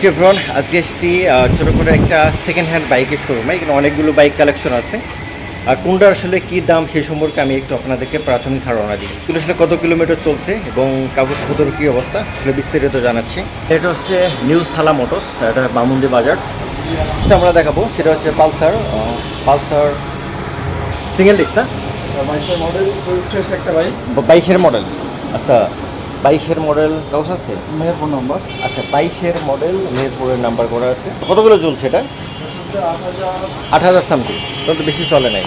ওকে ভ্রন আজকে এসেছি ছোটো করে একটা সেকেন্ড হ্যান্ড বাইকের শোরুমে এখানে অনেকগুলো বাইক কালেকশন আছে। আর কোনটা আসলে কী দাম সেই সম্পর্কে আমি একটু আপনাদেরকে প্রাথমিক ধারণা দিই। এগুলো আসলে কত কিলোমিটার চলছে এবং কাগজপত্রের কী অবস্থা আসলে বিস্তারিত জানাচ্ছি। এটা হচ্ছে নিউ সালা মোটরস এটা বামুন্দি বাজার। সেটা আমরা দেখাবো সেটা হচ্ছে পালসার পালসার সিঙ্গেল ডিস্ক না? বাইশের মডেল একটা বাইক বাইশের মডেল আচ্ছা। বাইশের মডেল কাগজ আছে মেহেরপুর নাম্বার আচ্ছা বাইশের মডেল মেহেরপুরের নাম্বার করা আছে। কতগুলো চলছে এটা? আট হাজার আট হাজার সামথিং তত তো বেশি চলে নাই।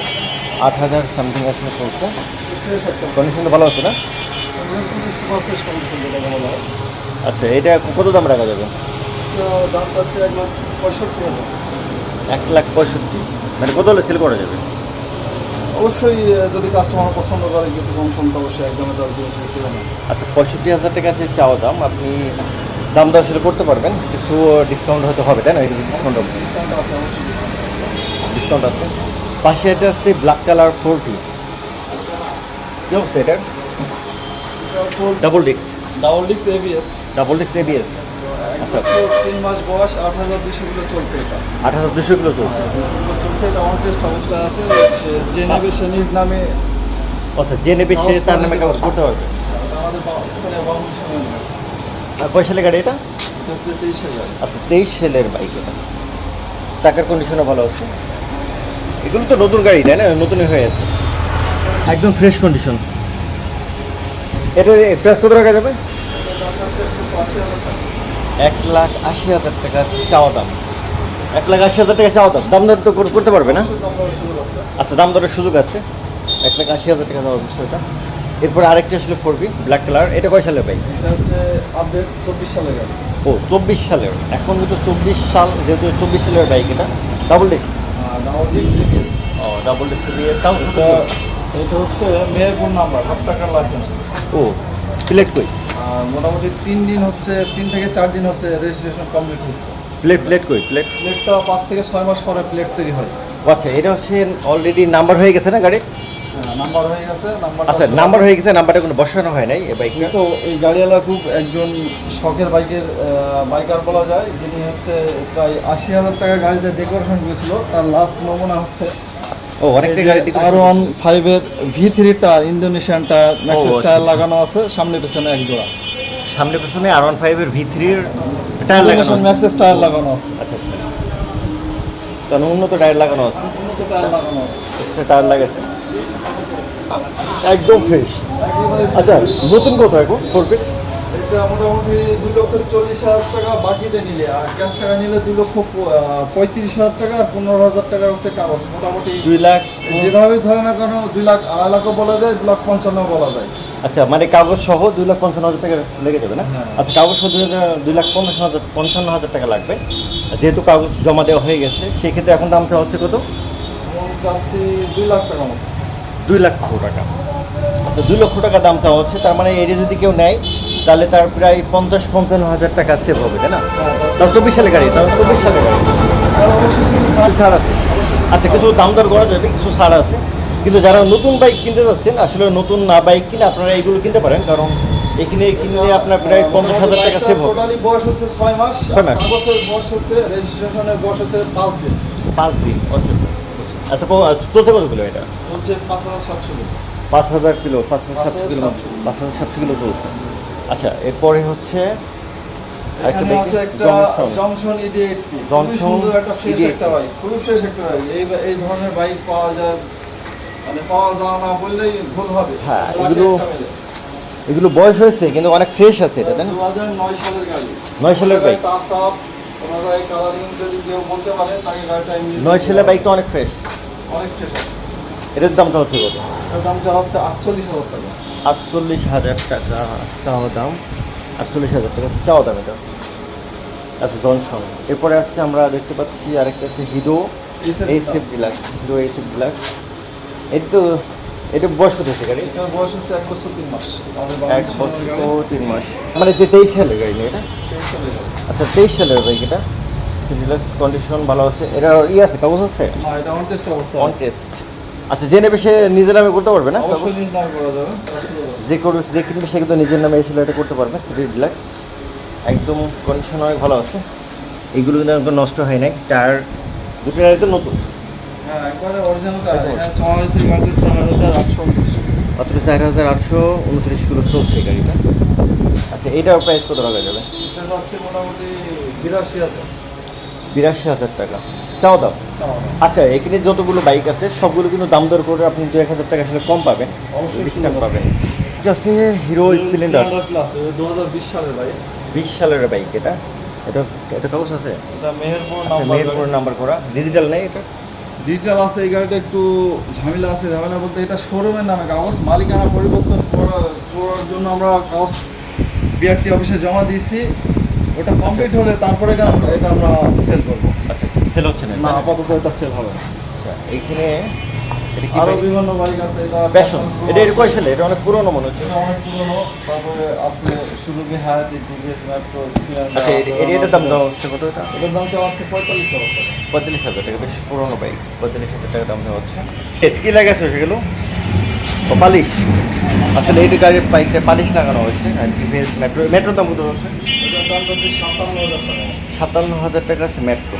আট হাজার সামথিং আসলে চলছে। কন্ডিশনটা ভালো আছে না? আচ্ছা এটা কত দাম রাখা যাবে? তো দাম পাচ্ছে এক লাখ পঁয়ষট্টি এক লাখ পঁয়ষট্টি। মানে কত হলে সেল করা যাবে? অবশ্যই যদি কাস্টমার পছন্দ করে কিছু কম সম অবশ্যই একদমই দশ জিনিস বিক্রি না আচ্ছা পঁয়ষট্টি হাজার টাকা আছে চাওয়া দাম আপনি দাম দর সেল করতে পারবেন। কিছু ডিসকাউন্ট হয়তো হবে তাই না? কিছু ডিসকাউন্ট হবে। ডিসকাউন্ট আছে অবশ্যই ডিসকাউন্ট আছে। পাশে এটা আছে ব্ল্যাক কালার ফোর টি কী অবস্থা এটার? ডাবল ডিস্ক ডাবল ডিক্স এবিএস ডাবল ডিস্ক এবিএস তিন মাস বয়স আট হাজার দুশো কিলো চলছে এটা। আট হাজার দুশো কিলো চলছে। এগুলো চলছে এটা অন টেস্ট অবস্থা আছে সে- যে নেবে সে নিজ নামে আচ্ছা যে নেবে সে তার নামে কাগজ করতে পারবে আমাদের স্থানীয় কয় গাড়ি এটা? হচ্ছে তেইশ হাজার আচ্ছা তেইশ সেলের বাইক এটা। চাকার কন্ডিশনও ভালো আছে। এগুলো তো নতুন গাড়ি তাই না? নতুনই হয়ে আছে। একদম ফ্রেশ কন্ডিশন এটা প্রাইস কত রাখা যাবে? এক লাখ আশি হাজার টাকা চাওয়া দাম। এক লাখ আশি হাজার টাকা চাওয়া দাম। দাম দর তো করতে পারবে না? আচ্ছা দাম দরের সুযোগ আছে। এক লাখ আশি হাজার টাকা দেওয়ার বিষয়টা। এরপর আরেকটা আসলে ফোরবি ব্ল্যাক কালার। এটা কয় সালের বাইক এটা হচ্ছে আপডেট চব্বিশ সালের ও চব্বিশ সালের। এখন কিন্তু চব্বিশ সাল যেহেতু চব্বিশ সালের বাইক এটা ডাবল ডিস্ক ডাবল ডিক্স এবিএস ও ডাবল ডিস্ক তাও এটা হচ্ছে মেহেরপুর নাম্বার হাফ টাকার লাইসেন্স ও কই? আর মোটামুটি তিন দিন হচ্ছে তিন থেকে চার দিন হচ্ছে রেজিস্ট্রেশন কমপ্লিট হচ্ছে প্লেট প্লেট কই? প্লেট? প্লেটটা পাঁচ থেকে ছয় মাস পরে প্লেট তৈরি হয়। আচ্ছা এটা হচ্ছে অলরেডি নাম্বার হয়ে গেছে না গাড়ি? নাম্বার হয়ে গেছে নাম্বার আচ্ছা নাম্বার হয়ে গেছে নাম্বারটা কোনো বসানো হয় নাই এই বাইকটা তো এই গাড়িওয়ালা খুব একজন শখের বাইকের বাইকার বলা যায় যিনি হচ্ছে প্রায় আশি হাজার টাকা গাড়িতে ডেকোরেশন করেছিল তার লাস্ট নমুনা হচ্ছে ও আর ওয়ান ফাইভের V three tyre Indonesian tyre Maxxis tyre. লাগানো আছে সামনে পেছনে এক জোড়া। সামনে পেছনে আর ওয়ান ফাইভের ভি থ্রির টায়ার লাগানো। ম্যাক্সিস টায়ার লাগানো আছে। আচ্ছা আচ্ছা। তাহলে উন্নত টায়ার লাগানো আছে? উন্নত টায়ার লাগানো আছে। এক্সট্রা টায়ার লাগাছে একদম ফ্রেশ আচ্ছা নতুন কত এখন? করবে এটা মোটামুটি দুই লক্ষ চল্লিশ হাজার টাকা বাকিতে নিলে আর ক্যাশ টাকা নিলে দুই লক্ষ পঁয়ত্রিশ হাজার টাকা আর পনেরো হাজার টাকা হচ্ছে কাগজ মোটামুটি দুই লাখ যেভাবে ধরে না কেন দুই লাখ আড়াই লাখও বলা যায় দু লাখ পঞ্চান্ন বলা যায়। আচ্ছা মানে কাগজ সহ দুই লাখ পঞ্চান্ন হাজার টাকা লেগে যাবে না? হ্যাঁ। আচ্ছা কাগজ সহ দুই লাখ পঞ্চান্ন হাজার পঞ্চান্ন হাজার টাকা লাগবে। যেহেতু কাগজ জমা দেওয়া হয়ে গেছে সেক্ষেত্রে এখন দামটা হচ্ছে কত? চাচ্ছি দুই লাখ টাকা মতো। দুই লক্ষ টাকা। আচ্ছা দুই লক্ষ টাকা দামটা হচ্ছে তার মানে এটা যদি কেউ নেয় তাহলে তার প্রায় পঞ্চাশ পঞ্চান্ন হাজার টাকা সেভ হবে তাই না? তার চব্বিশ সালের গাড়ি তার চব্বিশ সালের গাড়ি। ছাড় আছে। আচ্ছা কিছু দাম দর করা যাবে কিছু ছাড় আছে। কিন্তু যারা নতুন বাইক কিনতে যাচ্ছেন আসলে নতুন না বাইক কিনে আপনারা এইগুলো কিনতে পারেন কারণ এখানে কিনলে আপনার প্রায় পঞ্চাশ হাজার টাকা সেভ হবে। টোটালি বয়স হচ্ছে ছয় মাস। ছয় মাস। কাগজের বয়স হচ্ছে রেজিস্ট্রেশনের বয়স হচ্ছে পাঁচ দিন। পাঁচ দিন আচ্ছা। আচ্ছা আচ্ছা, চলছে কত কিলো এটা? হচ্ছে পাঁচ হাজার সাতশো দিন পাঁচ হাজার কিলো পাঁচ হাজার সাতশো কিলো। পাঁচ হাজার সাতশো কিলো চলছে। আচ্ছা এরপরে হচ্ছে এখানে আছে একটা জংশন। জংশন ইডি এইটটি খুবই সুন্দর একটা ফ্রেশ ED80 একটা। বাইক খুবই ফ্রেশ একটা বাইক এই এই ধরনের বাইক পাওয়া যায় মানে পাওয়া যায় না বললেই ভুল হবে। হ্যাঁ, এগুলো- এগুলো বয়স হয়েছে কিন্তু অনেক ফ্রেশ আছে এটা তাই না? 2009 সালের গাড়ি। সালের বাইক টাচ আপ ওনারা এই কালারিং যদি কেউ বলতে পারেন তাকে গাড়িটা এমনি সালের বাইক তো অনেক ফ্রেশ অনেক ফ্রেশ আছে। এটার দামটা হচ্ছে কত? এটার দাম হচ্ছে আটচল্লিশ হাজার টাকা। আটচল্লিশ হাজার টাকা চাওয়া দাম। আটচল্লিশ হাজার টাকা চাওয়া দাম এটা। আচ্ছা জনসন এরপরে আসছে আমরা দেখতে পাচ্ছি আরেকটা আছে Hero HF Deluxe Hero HF Deluxe এটা তো এটা বয়স কত হচ্ছে গাড়ি বয়স হচ্ছে এক বছর তিন মাস। এক বছর তিন মাস। মানে যে তেইশ সালের গাড়ি না এটা। আচ্ছা তেইশ সালের বাইক এটা। ডিলাক্স কন্ডিশন ভালো আছে। এটা ই আছে কাগজ আছে? অন টেস্ট অবস্থা অন। টেস্ট আচ্ছা যে নেবে সে নিজের নামে করতে পারবে না। যে করবে যে কিনবে সে কিন্তু নিজের নামে এসে এটা করতে পারবে সিটি ডিলাক্স একদম কন্ডিশন অনেক ভালো আছে। এইগুলো কিন্তু একদম নষ্ট হয় নাই। টায়ার দুটো টায়ার নতুন। হ্যাঁ টায়ার। আটশো উনত্রিশ। মাত্র চার হাজার আটশো উনত্রিশ কিলো চলছে গাড়িটা। আচ্ছা এটার প্রাইস কত টাকা যাবে? বিরাশি হাজার। বিরাশি হাজার টাকা। চাও দাও। আচ্ছা এখানে যতগুলো বাইক আছে সবগুলো কিন্তু দাম দর করে আপনি দু এক হাজার টাকা আসলে কম পাবেন অবশ্যই ডিসকাউন্ট। পাবেন। আছে হিরো স্প্লেন্ডার দু হাজার বিশ সালের বাইক। বিশ সালের বাইক এটা। এটা এটা কাগজ আছে? এটা মেহেরপুর আচ্ছা, নাম্বার মেহেরপুর নাম্বার করা। ডিজিটাল নেই এটা? ডিজিটাল আছে এই গাড়িটা একটু ঝামেলা আছে ঝামেলা বলতে এটা শোরুমের নামে কাগজ। মালিকানা পরিবর্তন করা করার জন্য আমরা কাগজ বিআরটি অফিসে জমা দিয়েছি। ওটা কমপ্লিট হলে তারপরে এটা আমরা- এটা আমরা সেল করব। আচ্ছা। সেল হচ্ছে না না আপাতত এটা সেল হবে আচ্ছা এইখানে এটা কি আরও বিভিন্ন বাইক আছে এটা প্যাশন এটা এর কয় সালে? এটা অনেক পুরনো মনে হচ্ছে। এটা অনেক পুরনো তারপরে আছে সুরুকি হায়াতি টিভিএস মেট্রো আচ্ছা এর- এর দাম দেওয়া হচ্ছে কত এটা? এটার দাম চাওয়া হচ্ছে পঁয়তাল্লিশ হাজার টাকা। পঁয়তাল্লিশ হাজার টাকা বেশ পুরনো বাইক পঁয়তাল্লিশ হাজার টাকা দাম দেওয়া হচ্ছে। এসকি লাগাচ্ছে সেগুলো ও পালিশ। আসলে এই গাড়ির বাইকটা পালিশ লাগানো হয়েছে আর টিভিএস মেট্রো মেট্রোর দাম কত হচ্ছে? দাম হচ্ছে সাতান্ন হাজার টাকা। আছে মেট্রো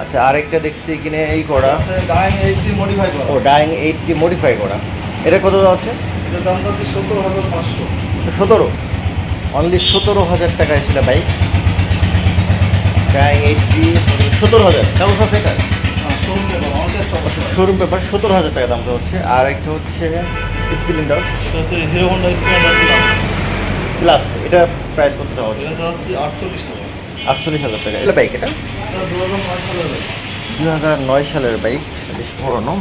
আচ্ছা আরেকটা দেখছি এখানে এই করা আছে ডাইং এইটটি মডিফাই করা। ও ডাইং এইটটি মডিফাই করা। এটা কত দাম আছে? এটার দাম হচ্ছে সত্তর হাজার পাঁচশো। সতেরো? অনলি সতেরো হাজার টাকা ছিল বাইক ডাইং এইটটি সতেরো হাজার। কাগজ আছে এটা? শোরুম পেপার আছে। শোরুম পেপার সতেরো হাজার টাকা দামটা হচ্ছে আর একটা হচ্ছে স্প্লেন্ডার এটা হচ্ছে হিরো হন্ডা স্প্লেন্ডার প্লাস এটা প্রাইস কত হচ্ছে? হচ্ছে আটচল্লিশ হাজার। আটচল্লিশ হাজার টাকা। এটা বাইক এটা? দু হাজার নয় সালের বাইক। বেশ পুরনো।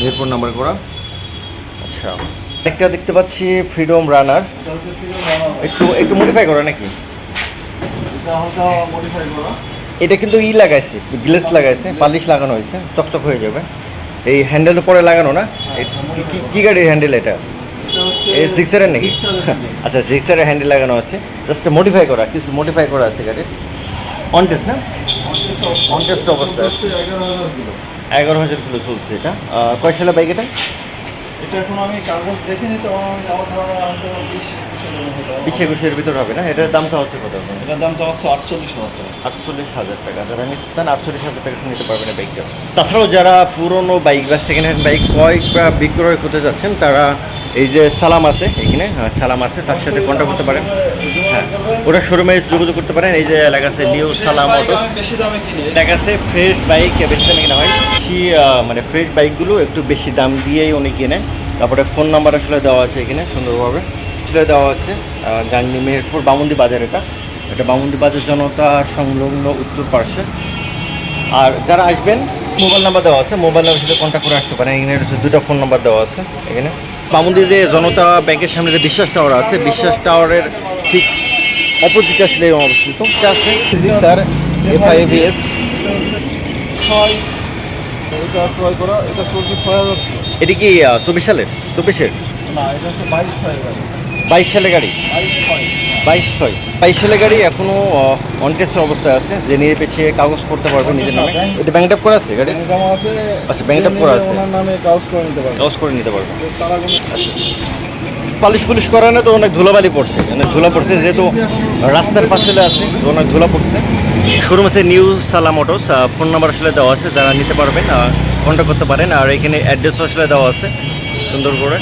মিরপুর নাম্বার করা। আচ্ছা একটা দেখতে পাচ্ছি ফ্রিডম রানার। একটু একটু মডিফাই করা নাকি? এটা কিন্তু ই লাগাইছে গ্লেস লাগাইছে, পালিশ লাগানো হয়েছে, চকচক হয়ে যাবে। এই হ্যান্ডেল পরে লাগানো না? কি- গাড়ির হ্যান্ডেল এটা? এই সিক্সারের নাকি। আচ্ছা সিক্সারের হ্যান্ডেল লাগানো আছে। জাস্ট মডিফাই করা, কিছু মডিফাই করা আছে গাড়ির। অন টেস্ট না? Contest অবস্থা। হচ্ছে এগারো হাজার কিলো চলছে এটা। কয় সালের বাইক এটা? এটা এখন আমি কাগজ দেখিনি তো আমি আমার ধারণা বিশ একুশের ভিতর হবে না? এটার দামটা হচ্ছে কত? এটার দামটা হচ্ছে আটচল্লিশ হাজার টাকা। আটচল্লিশ হাজার টাকা। যারা নিতে চান আটচল্লিশ হাজার টাকা নিতে পারবেন এই বাইকটা তাছাড়াও যারা পুরনো বাইক বা সেকেন্ড হ্যান্ড বাইক ক্রয় বা বিক্রয় করতে যাচ্ছেন তারা এই যে সালাম আছে এখানে হ্যাঁ, সালাম আছে তার সাথে কন্ট্যাক্ট করতে পারেন। হ্যাঁ ওটা শোরুমে যোগাযোগ করতে পারেন এই যে এলাকা আছে নিউ সালাম অটো দেখা যাচ্ছে ফ্রেশ বাইক বেশি দামে কেনা হয় বেশি মানে ফ্রেশ বাইকগুলো একটু বেশি দাম দিয়েই উনি কেনে। তারপরে ফোন নাম্বার আসলে দেওয়া আছে এখানে সুন্দরভাবে। আসলে দেওয়া আছে আহ, গাংনি মেহেরপুর বামুন্দি বাজার এটা। এটা বামুন্দি বাজার জনতা সংলগ্ন উত্তর পার্শ্বে। আর যারা আসবেন মোবাইল নাম্বার দেওয়া আছে মোবাইল নাম্বার সাথে কন্ট্যাক্ট করে আসতে পারেন। এখানে দুটো ফোন নাম্বার দেওয়া আছে এখানে। বামুন্দি যে জনতা ব্যাংকের সামনে যে বিশ্বাস টাওয়ার আছে বিশ্বাস টাওয়ারের ঠিক অপোজিট আসলে অবস্থিত আছে স্যার। এফআইবিএস এটা ছয়। এটা ক্রয় করা এটা চলছে ছয় হাজার কিলো। এটি কি চব্বিশ সালের? চব্বিশের? না এটা হচ্ছে বাইশ সালের গাড়ি। বাইশ সালের গাড়ি? বাইশ ছয়। বাইশ ছয় বাইশ সালের গাড়ি এখনও অনটেস্ট অবস্থায় আছে যে নিয়ে পেছিয়ে কাগজ করতে পারবে নিজের নামে। এটা ব্যাংক করা আছে গাড়ি আছে। আচ্ছা, ব্যাংক যে করা আছে। নামে কাগজ করে নিতে পারবে। কাগজ করে নিতে পারবে। পালিশ পুলিশ করা না তো অনেক ধুলাবালি পড়ছে। অনেক ধুলা পড়ছে যেহেতু রাস্তার পাশে আছে অনেক ধুলা পড়ছে। শোরুম আছে নিউ সালাম অটোস ফোন নাম্বার আসলে দেওয়া আছে যারা নিতে পারবেন কন্ট্যাক্ট করতে পারেন। আর এখানে অ্যাড্রেস আসলে দেওয়া আছে সুন্দর করে